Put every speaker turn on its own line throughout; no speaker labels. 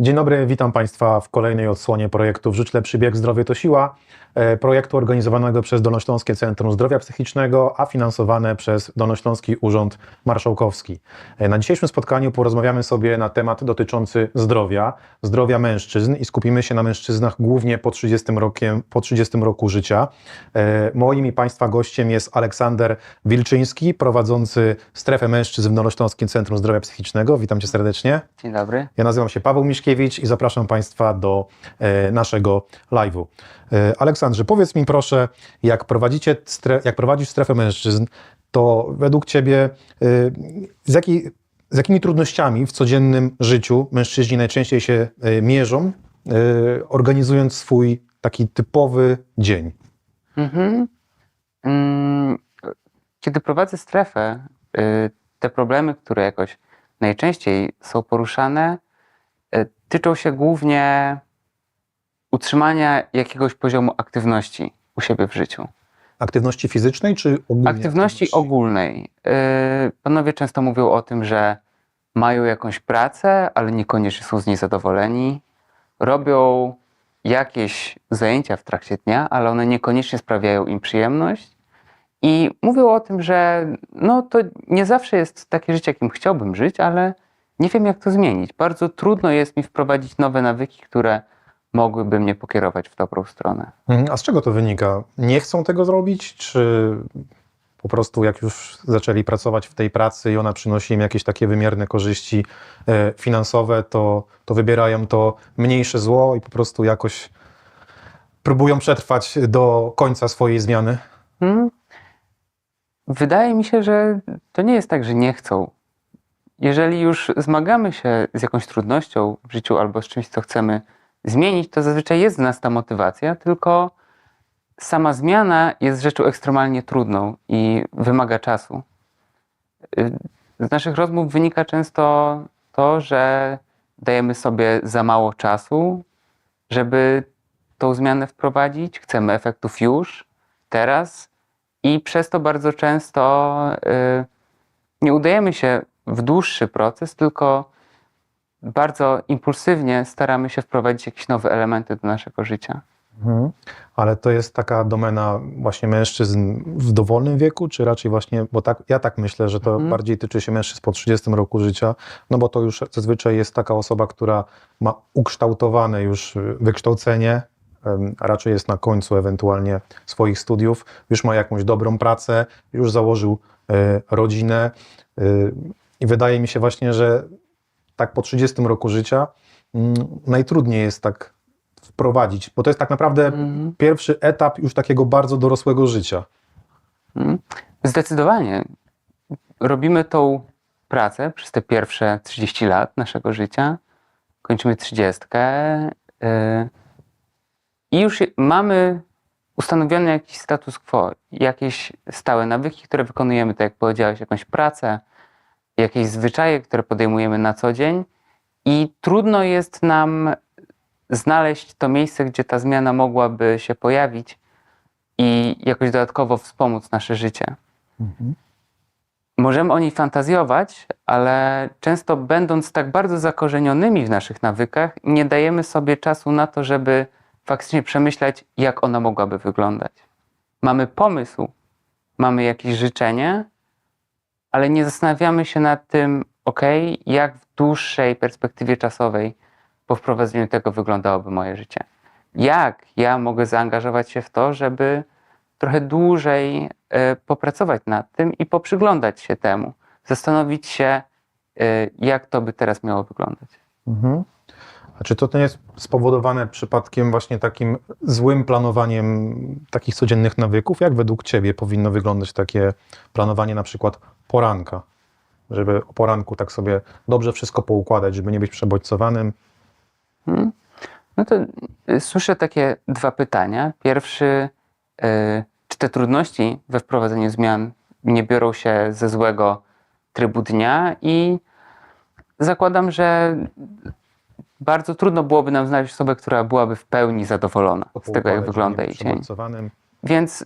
Dzień dobry, witam Państwa w kolejnej odsłonie projektu Wrzuć Lepszy Bieg, Zdrowie to Siła. e, Projektu organizowanego przez Dolnośląskie Centrum Zdrowia Psychicznego, a finansowane przez Dolnośląski Urząd Marszałkowski. E, Na dzisiejszym spotkaniu porozmawiamy sobie na temat dotyczący zdrowia, zdrowia mężczyzn i skupimy się na mężczyznach głównie po 30, rokiem, po 30 roku życia. E, Moim i Państwa gościem jest Aleksander Wilczyński, prowadzący strefę mężczyzn w Dolnośląskim Centrum Zdrowia Psychicznego. Witam Cię serdecznie.
Dzień dobry.
Ja nazywam się Paweł I zapraszam Państwa do e, naszego live'u. E, Aleksandrze, powiedz mi proszę, jak, prowadzicie jak prowadzisz strefę mężczyzn, to według Ciebie e, z, jakiej, z jakimi trudnościami w codziennym życiu mężczyźni najczęściej się mierzą, organizując swój taki typowy dzień?
Mhm. Mm, Kiedy prowadzę strefę, y, te problemy, które jakoś najczęściej są poruszane, tyczą się głównie utrzymania jakiegoś poziomu aktywności u siebie w życiu.
Aktywności fizycznej czy ogólnie?
Aktywności ogólnej. Y, Panowie często mówią o tym, że mają jakąś pracę, ale niekoniecznie są z niej zadowoleni. Robią jakieś zajęcia w trakcie dnia, ale one niekoniecznie sprawiają im przyjemność. I mówią o tym, że no to nie zawsze jest takie życie, jakim chciałbym żyć, ale nie wiem, jak to zmienić. Bardzo trudno jest mi wprowadzić nowe nawyki, które mogłyby mnie pokierować w dobrą stronę.
Mhm, A z czego to wynika? Nie chcą tego zrobić, czy po prostu jak już zaczęli pracować w tej pracy i ona przynosi im jakieś takie wymierne korzyści e, finansowe, to, to wybierają to mniejsze zło i po prostu jakoś próbują przetrwać do końca swojej zmiany?
Hmm? Wydaje mi się, że to nie jest tak, że nie chcą. Jeżeli już zmagamy się z jakąś trudnością w życiu albo z czymś, co chcemy zmienić, to zazwyczaj jest w nas ta motywacja, tylko sama zmiana jest rzeczą ekstremalnie trudną i wymaga czasu. Y, Z naszych rozmów wynika często to, że dajemy sobie za mało czasu, żeby tą zmianę wprowadzić. Chcemy efektów już, teraz i przez to bardzo często y, nie udajemy się w dłuższy proces, tylko bardzo impulsywnie staramy się wprowadzić jakieś nowe elementy do naszego życia.
Mhm. Ale to jest taka domena właśnie mężczyzn w dowolnym wieku, czy raczej właśnie, bo tak, ja tak myślę, że to
Mhm.
bardziej tyczy się mężczyzn po 30 roku życia, no bo to już zazwyczaj jest taka osoba, która ma ukształtowane już wykształcenie, raczej jest na końcu ewentualnie swoich studiów, już ma jakąś dobrą pracę, już założył e, rodzinę y, i wydaje mi się właśnie, że tak po 30 roku życia mm, najtrudniej jest tak wprowadzić, bo to jest tak naprawdę
Mhm.
pierwszy etap już takiego bardzo dorosłego życia.
Mhm. Zdecydowanie. Robimy tą pracę przez te pierwsze 30 lat naszego życia. Kończymy 30. Yy, I już mamy ustanowiony jakiś status quo, jakieś stałe nawyki, które wykonujemy, tak jak powiedziałeś, jakąś pracę, jakieś zwyczaje, które podejmujemy na co dzień. I trudno jest nam znaleźć to miejsce, gdzie ta zmiana mogłaby się pojawić i jakoś dodatkowo wspomóc nasze życie. Możemy o niej fantazjować, ale często będąc tak bardzo zakorzenionymi w naszych nawykach, nie dajemy sobie czasu na to, żeby faktycznie przemyśleć, jak ona mogłaby wyglądać. Mamy pomysł, mamy jakieś życzenie, ale nie zastanawiamy się nad tym, ok, jak w dłuższej perspektywie czasowej po wprowadzeniu tego wyglądałoby moje życie. Jak ja mogę zaangażować się w to, żeby trochę dłużej e, popracować nad tym i poprzyglądać się temu, zastanowić się, e, jak to by teraz miało wyglądać.
Mhm. A czy to nie jest spowodowane przypadkiem właśnie takim złym planowaniem takich codziennych nawyków? Jak według Ciebie powinno wyglądać takie planowanie na przykład poranka? Żeby o poranku tak sobie dobrze wszystko poukładać, żeby nie być przebodźcowanym.
Hmm? No to y, słyszę takie dwa pytania. Pierwszy, y, czy te trudności we wprowadzeniu zmian nie biorą się ze złego trybu dnia? I zakładam, że bardzo trudno byłoby nam znaleźć osobę, która byłaby w pełni zadowolona z tego, jak wygląda jej dzień. Więc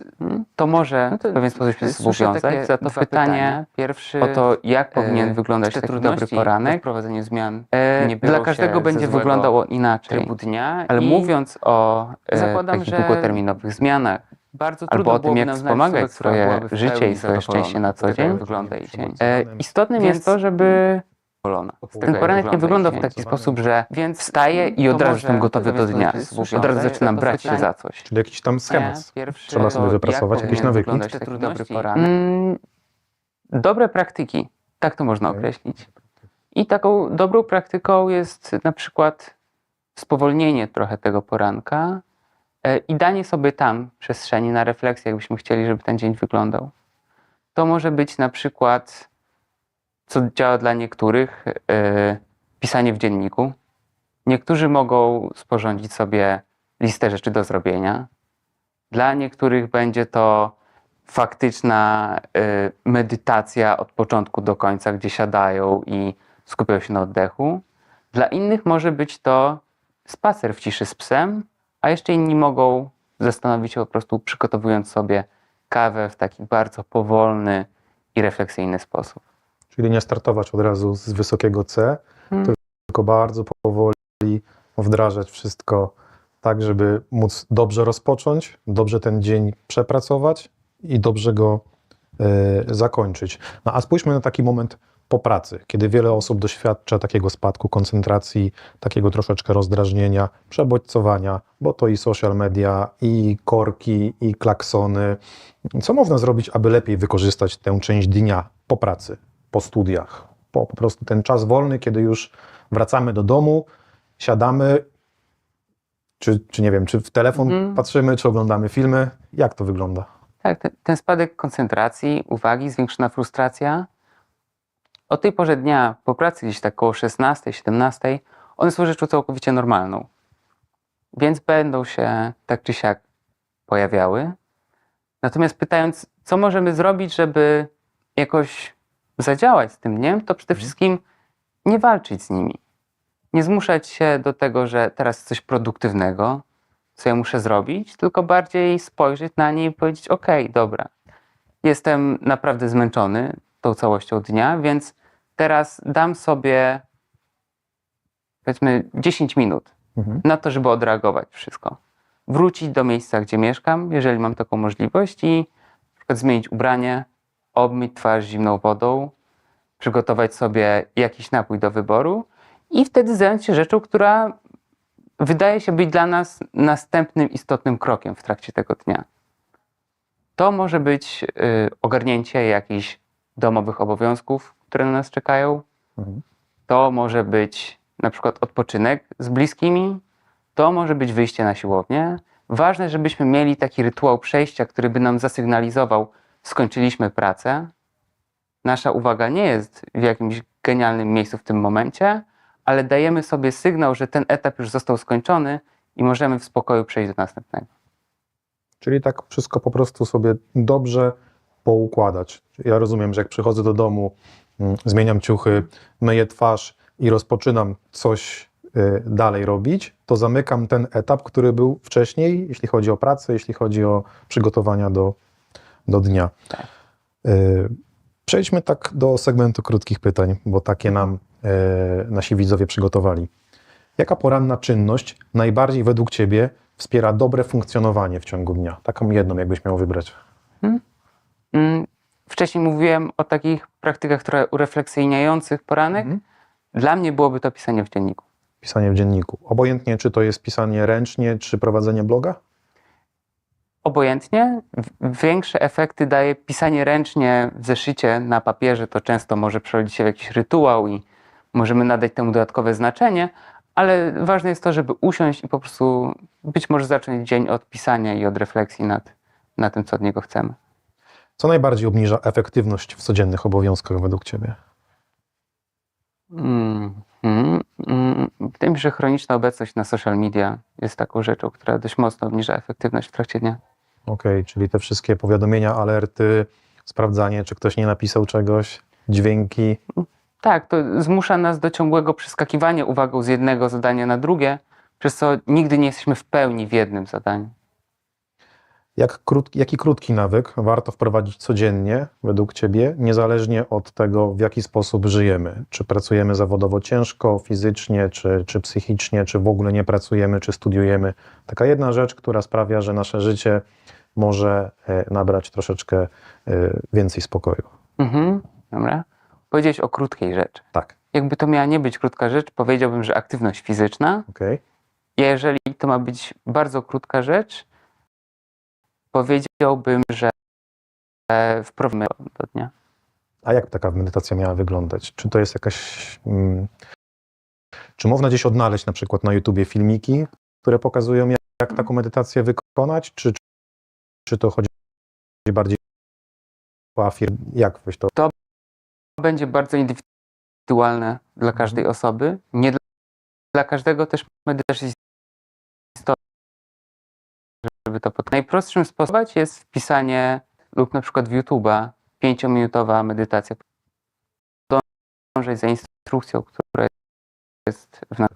to może
No to
w pewien sposób się zobowiązać. Za to pytanie.
Pierwszy,
o to, jak powinien
e,
wyglądać taki dobry poranek,
we wprowadzeniu zmian
e,
nie było
dla każdego będzie wyglądało inaczej.
dnia.
Ale
i
mówiąc o e,
zakładam,
takich
że
długoterminowych zmianach,
bardzo
albo
trudno
o tym,
byłoby
jak
nam znaleźć
wspomagać swoje życie i swoje szczęście na co dzień.
jak wygląda jej dzień.
e, istotnym
Więc
jest to, żeby
Zadowolona.
Ten poranek nie wygląda w taki sposób, że
Więc
wstaję i od razu jestem gotowy do dnia. Od razu zaczynam brać się za coś.
Czyli jakiś tam schemat. Trzeba sobie wypracować,
jak
jakieś nawyki.
dobry poranek.
Mm, dobre praktyki, tak to można określić. I taką dobrą praktyką jest na przykład spowolnienie trochę tego poranka e, i danie sobie tam przestrzeni na refleksję, jakbyśmy chcieli, żeby ten dzień wyglądał. To może być na przykład, co działa dla niektórych, e, pisanie w dzienniku. Niektórzy mogą sporządzić sobie listę rzeczy do zrobienia. Dla niektórych będzie to faktyczna y, medytacja od początku do końca, gdzie siadają i skupiają się na oddechu. Dla innych może być to spacer w ciszy z psem, a jeszcze inni mogą zastanowić się po prostu, przygotowując sobie kawę w taki bardzo powolny i refleksyjny sposób.
Czyli nie startować od razu z wysokiego C,
Hmm.
tylko bardzo powoli wdrażać wszystko tak, żeby móc dobrze rozpocząć, dobrze ten dzień przepracować i dobrze go e, zakończyć. No a spójrzmy na taki moment po pracy, kiedy wiele osób doświadcza takiego spadku koncentracji, takiego troszeczkę rozdrażnienia, przebodźcowania, bo to i social media, i korki, i klaksony. Co można zrobić, aby lepiej wykorzystać tę część dnia po pracy, po studiach, po, po prostu ten czas wolny, kiedy już wracamy do domu, siadamy, czy, czy nie wiem, czy w telefon
Mhm.
patrzymy, czy oglądamy filmy? Jak to wygląda?
Tak, ten, ten spadek koncentracji, uwagi, zwiększona frustracja. O tej porze dnia, po pracy gdzieś tak około 16, 17, one są rzeczą całkowicie normalną. Więc będą się tak czy siak pojawiały. Natomiast pytając, co możemy zrobić, żeby jakoś zadziałać z tym dniem, to przede wszystkim nie walczyć z nimi. Nie zmuszać się do tego, że teraz coś produktywnego, co ja muszę zrobić, tylko bardziej spojrzeć na nie i powiedzieć: OK, dobra, jestem naprawdę zmęczony tą całością dnia, więc teraz dam sobie powiedzmy 10 minut
Mhm.
na to, żeby odreagować wszystko. Wrócić do miejsca, gdzie mieszkam, jeżeli mam taką możliwość, i na przykład zmienić ubranie, obmyć twarz zimną wodą, przygotować sobie jakiś napój do wyboru i wtedy zająć się rzeczą, która wydaje się być dla nas następnym istotnym krokiem w trakcie tego dnia. To może być y, ogarnięcie jakichś domowych obowiązków, które na nas czekają.
Mhm.
To może być na przykład odpoczynek z bliskimi. To może być wyjście na siłownię. Ważne, żebyśmy mieli taki rytuał przejścia, który by nam zasygnalizował, skończyliśmy pracę. Nasza uwaga nie jest w jakimś genialnym miejscu w tym momencie, ale dajemy sobie sygnał, że ten etap już został skończony i możemy w spokoju przejść do następnego.
Czyli tak wszystko po prostu sobie dobrze poukładać. Ja rozumiem, że jak przychodzę do domu, mm, zmieniam ciuchy, myję twarz i rozpoczynam coś y, dalej robić, to zamykam ten etap, który był wcześniej, jeśli chodzi o pracę, jeśli chodzi o przygotowania do, do dnia.
Tak.
Y, Przejdźmy tak do segmentu krótkich pytań, bo takie nam y, nasi widzowie przygotowali. Jaka poranna czynność najbardziej według Ciebie wspiera dobre funkcjonowanie w ciągu dnia? Taką jedną, jakbyś miał wybrać.
Mm, Wcześniej mówiłem o takich praktykach trochę urefleksyjniających poranek.
Mhm.
Dla mnie byłoby to pisanie w dzienniku.
Pisanie w dzienniku. Obojętnie, czy to jest pisanie ręcznie, czy prowadzenie bloga?
Obojętnie. Większe efekty daje pisanie ręcznie w zeszycie na papierze. To często może przerodzić się w jakiś rytuał i możemy nadać temu dodatkowe znaczenie, ale ważne jest to, żeby usiąść i po prostu być może zacząć dzień od pisania i od refleksji nad, nad tym, co od niego chcemy.
Co najbardziej obniża efektywność w codziennych obowiązkach według Ciebie?
Mm, mm, mm. Wydaje mi się, że chroniczna obecność na social media jest taką rzeczą, która dość mocno obniża efektywność w trakcie dnia.
Okej, czyli te wszystkie powiadomienia, alerty, sprawdzanie, czy ktoś nie napisał czegoś, dźwięki.
Tak, to zmusza nas do ciągłego przeskakiwania uwagą z jednego zadania na drugie, przez co nigdy nie jesteśmy w pełni w jednym zadaniu.
Jak krótki, jaki krótki nawyk warto wprowadzić codziennie według Ciebie, niezależnie od tego, w jaki sposób żyjemy? Czy pracujemy zawodowo ciężko, fizycznie, czy, czy psychicznie, czy w ogóle nie pracujemy, czy studiujemy? Taka jedna rzecz, która sprawia, że nasze życie może e, nabrać troszeczkę e, więcej spokoju.
Mhm, dobra. Powiedziałeś o krótkiej rzeczy.
Tak,
Jakby to miała nie być krótka rzecz, powiedziałbym, że aktywność fizyczna.
okej.
Jeżeli to ma być bardzo krótka rzecz, powiedziałbym, że e, wprowadzimy do dnia.
A jak taka medytacja miała wyglądać? Czy to jest jakaś. Mm, czy można gdzieś odnaleźć na przykład na YouTubie filmiki, które pokazują, jak, jak taką medytację wykonać? Czy, czy to chodzi bardziej o afirm? Jak weź to?
będzie bardzo indywidualne dla każdej osoby. Nie dla, dla każdego też medytacja jest istotna, żeby to pod... Najprostszym sposobem jest wpisanie lub na przykład w YouTube'a pięciominutowa medytacja. Dążeć za instrukcją, która jest w nas.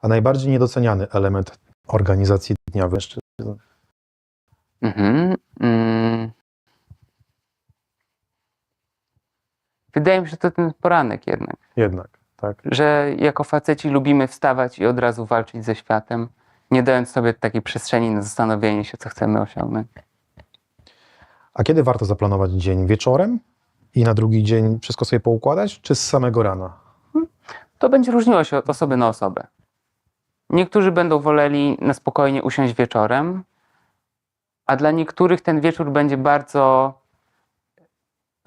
A najbardziej niedoceniany element organizacji dnia mężczyzn.
Mhm. Mm. Wydaje mi się, że to ten poranek jednak.
Jednak, tak?
że jako faceci lubimy wstawać i od razu walczyć ze światem, nie dając sobie takiej przestrzeni na zastanowienie się, co chcemy osiągnąć.
A kiedy warto zaplanować dzień? Wieczorem? I na drugi dzień wszystko sobie poukładać, czy z samego rana?
To będzie różniło się od osoby na osobę. Niektórzy będą woleli na spokojnie usiąść wieczorem, a dla niektórych ten wieczór będzie bardzo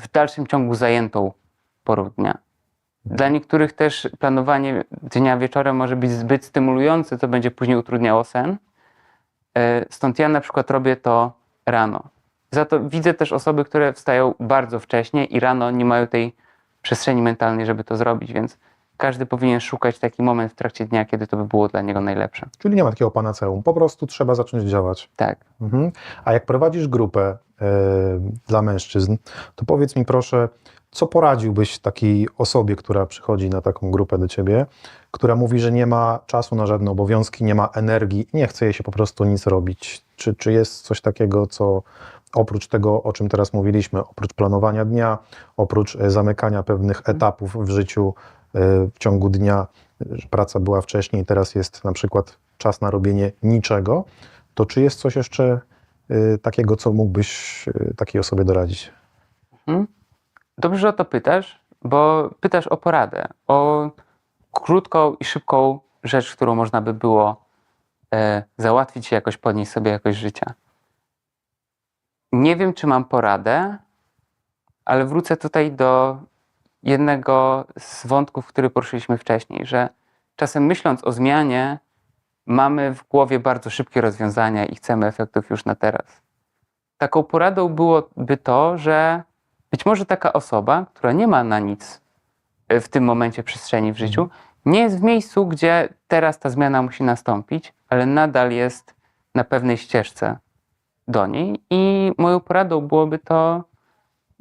w dalszym ciągu zajętą porą dnia. Dla niektórych też planowanie dnia wieczorem może być zbyt stymulujące, co będzie później utrudniało sen. E, Stąd ja na przykład robię to rano. Za to widzę też osoby, które wstają bardzo wcześnie i rano nie mają tej przestrzeni mentalnej, żeby to zrobić, więc każdy powinien szukać taki moment w trakcie dnia, kiedy to by było dla niego najlepsze.
Czyli nie ma takiego panaceum, po prostu trzeba zacząć działać.
Tak.
Mhm. A jak prowadzisz grupę e, dla mężczyzn, to powiedz mi proszę, co poradziłbyś takiej osobie, która przychodzi na taką grupę do ciebie, która mówi, że nie ma czasu na żadne obowiązki, nie ma energii, nie chce jej się po prostu nic robić? Czy, czy jest coś takiego, co oprócz tego, o czym teraz mówiliśmy, oprócz planowania dnia, oprócz e, zamykania pewnych etapów w życiu w ciągu dnia, praca była wcześniej, teraz jest na przykład czas na robienie niczego, to czy jest coś jeszcze y, takiego, co mógłbyś y, takiej osobie doradzić?
Dobrze, że o to pytasz, bo pytasz o poradę, o krótką i szybką rzecz, którą można by było e, załatwić jakoś podnieść sobie jakość życia. Nie wiem, czy mam poradę, ale wrócę tutaj do jednego z wątków, który poruszyliśmy wcześniej, że czasem myśląc o zmianie, mamy w głowie bardzo szybkie rozwiązania i chcemy efektów już na teraz. Taką poradą byłoby to, że być może taka osoba, która nie ma na nic e, w tym momencie przestrzeni w życiu, nie jest w miejscu, gdzie teraz ta zmiana musi nastąpić, ale nadal jest na pewnej ścieżce do niej. I moją poradą byłoby to,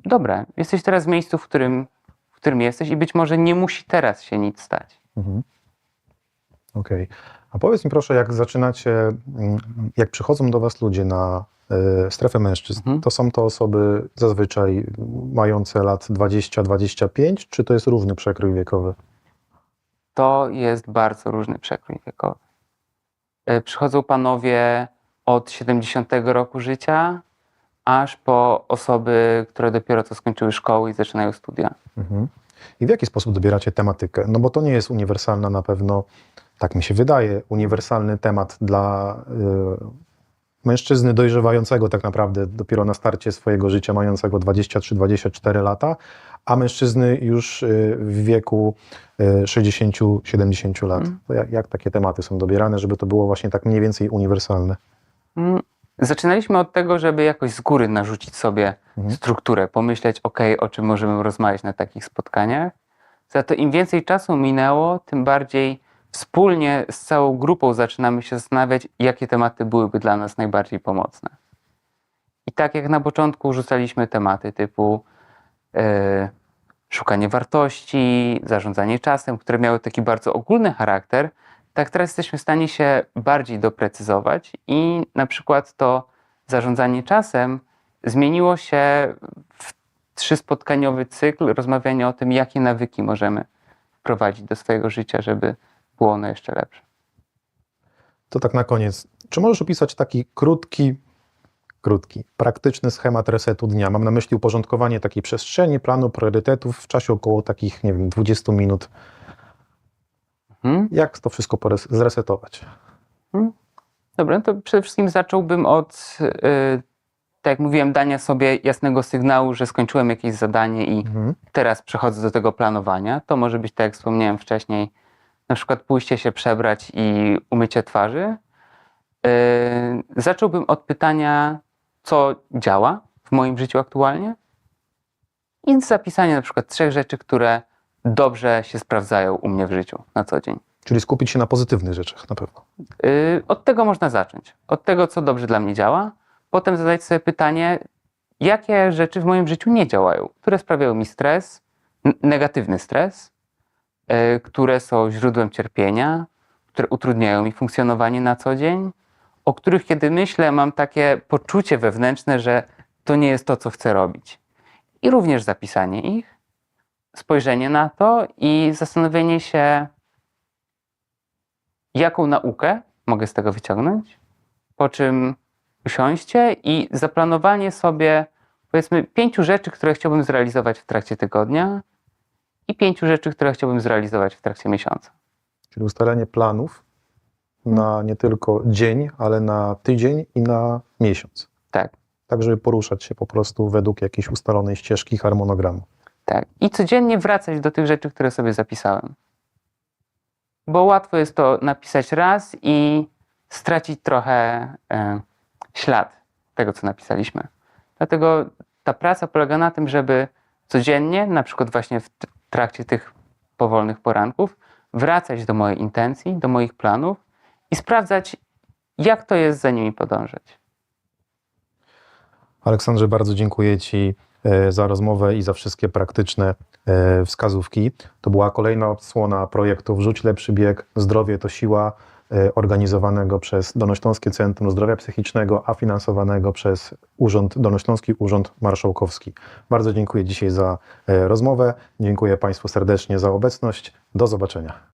dobre, jesteś teraz w miejscu, w którym, którym jesteś i być może nie musi teraz się nic stać.
Mhm. Okej. A powiedz mi proszę, jak zaczynacie, mm, jak przychodzą do Was ludzie na y, strefę mężczyzn,
Mhm.
to są to osoby zazwyczaj mające lat 20-25, czy to jest równy przekrój wiekowy?
to jest bardzo różny przekrój wiekowy. E, Przychodzą panowie od 70 roku życia, aż po osoby, które dopiero co skończyły szkoły i zaczynają studia.
Mhm. I w jaki sposób dobieracie tematykę? No bo to nie jest uniwersalna na pewno, tak mi się wydaje, uniwersalny temat dla y, mężczyzny dojrzewającego tak naprawdę dopiero na starcie swojego życia, mającego 23-24 lata, a mężczyzny już y, w wieku y, 60-70 lat. To jak, jak takie tematy są dobierane, żeby to było właśnie tak mniej więcej uniwersalne?
Zaczynaliśmy od tego, żeby jakoś z góry narzucić sobie
Mhm.
strukturę, pomyśleć, ok, o czym możemy rozmawiać na takich spotkaniach. Za to im więcej czasu minęło, tym bardziej wspólnie z całą grupą zaczynamy się zastanawiać, jakie tematy byłyby dla nas najbardziej pomocne. I tak jak na początku rzucaliśmy tematy typu e, szukanie wartości, zarządzanie czasem, które miały taki bardzo ogólny charakter, tak teraz jesteśmy w stanie się bardziej doprecyzować i na przykład to zarządzanie czasem zmieniło się w trzyspotkaniowy cykl rozmawiania o tym, jakie nawyki możemy wprowadzić do swojego życia, żeby było ono jeszcze lepsze.
To tak na koniec. Czy możesz opisać taki krótki, krótki, praktyczny schemat resetu dnia? Mam na myśli uporządkowanie takiej przestrzeni, planu, priorytetów w czasie około takich, nie wiem, 20 minut.
Mhm.
Jak to wszystko zresetować?
Dobra, no to przede wszystkim zacząłbym od, yy, tak jak mówiłem, dania sobie jasnego sygnału, że skończyłem jakieś zadanie i
Mhm.
teraz przechodzę do tego planowania. To może być, tak jak wspomniałem wcześniej, na przykład pójście się przebrać i umycie twarzy. Yy, zacząłbym od pytania, co działa w moim życiu aktualnie i zapisania na przykład trzech rzeczy, które dobrze się sprawdzają u mnie w życiu na co dzień.
Czyli skupić się na pozytywnych rzeczach na pewno.
Yy, Od tego można zacząć. Od tego, co dobrze dla mnie działa. Potem zadać sobie pytanie, jakie rzeczy w moim życiu nie działają, które sprawiają mi stres, negatywny stres, yy, które są źródłem cierpienia, które utrudniają mi funkcjonowanie na co dzień, o których kiedy myślę, mam takie poczucie wewnętrzne, że to nie jest to, co chcę robić. I również zapisanie ich, spojrzenie na to i zastanowienie się, jaką naukę mogę z tego wyciągnąć, po czym usiąście i zaplanowanie sobie powiedzmy pięciu rzeczy, które chciałbym zrealizować w trakcie tygodnia i pięciu rzeczy, które chciałbym zrealizować w trakcie miesiąca.
Czyli ustalenie planów na nie tylko dzień, ale na tydzień i na miesiąc.
Tak,
Tak, żeby poruszać się po prostu według jakiejś ustalonej ścieżki harmonogramu.
Tak. I codziennie wracać do tych rzeczy, które sobie zapisałem. Bo łatwo jest to napisać raz i stracić trochę e, ślad tego, co napisaliśmy. Dlatego ta praca polega na tym, żeby codziennie, na przykład właśnie w trakcie tych powolnych poranków, wracać do mojej intencji, do moich planów i sprawdzać, jak to jest za nimi podążać.
Aleksandrze, bardzo dziękuję Ci za rozmowę i za wszystkie praktyczne e, wskazówki. To była kolejna odsłona projektu Wrzuć lepszy bieg, zdrowie to siła, e, organizowanego przez Dolnośląskie Centrum Zdrowia Psychicznego, a finansowanego przez Urząd, Dolnośląski Urząd Marszałkowski. Bardzo dziękuję dzisiaj za e, rozmowę. Dziękuję Państwu serdecznie za obecność. Do zobaczenia.